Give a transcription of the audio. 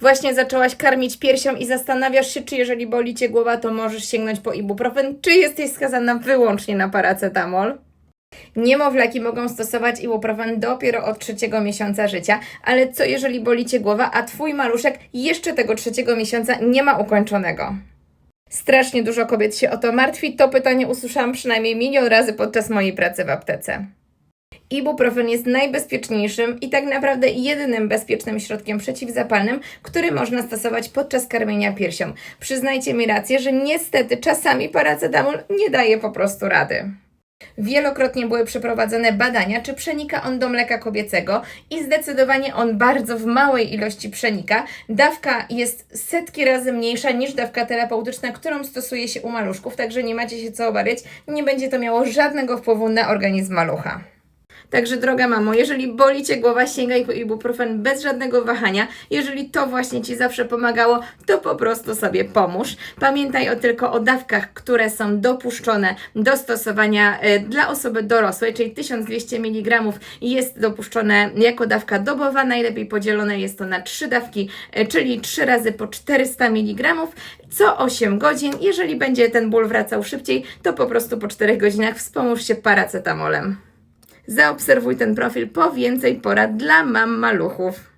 Właśnie zaczęłaś karmić piersią i zastanawiasz się, czy jeżeli boli cię głowa, to możesz sięgnąć po ibuprofen, czy jesteś skazana wyłącznie na paracetamol? Niemowlaki mogą stosować ibuprofen dopiero od trzeciego miesiąca życia, ale co jeżeli boli cię głowa, a twój maluszek jeszcze tego trzeciego miesiąca nie ma ukończonego? Strasznie dużo kobiet się o to martwi. To pytanie usłyszałam przynajmniej milion razy podczas mojej pracy w aptece. Ibuprofen jest najbezpieczniejszym i tak naprawdę jedynym bezpiecznym środkiem przeciwzapalnym, który można stosować podczas karmienia piersią. Przyznajcie mi rację, że niestety czasami paracetamol nie daje po prostu rady. Wielokrotnie były przeprowadzone badania, czy przenika on do mleka kobiecego i zdecydowanie on bardzo w małej ilości przenika. Dawka jest setki razy mniejsza niż dawka terapeutyczna, którą stosuje się u maluszków, także nie macie się co obawiać, nie będzie to miało żadnego wpływu na organizm malucha. Także droga mamo, jeżeli boli Cię głowa, sięgaj po ibuprofen bez żadnego wahania. Jeżeli to właśnie Ci zawsze pomagało, to po prostu sobie pomóż. Pamiętaj o, tylko o dawkach, które są dopuszczone do stosowania e, dla osoby dorosłej, czyli 1200 mg jest dopuszczone jako dawka dobowa. Najlepiej podzielone jest to na trzy dawki, e, czyli 3 razy po 400 mg co 8 godzin. Jeżeli będzie ten ból wracał szybciej, to po prostu po 4 godzinach wspomóż się paracetamolem. Zaobserwuj ten profil po więcej porad dla mam maluchów.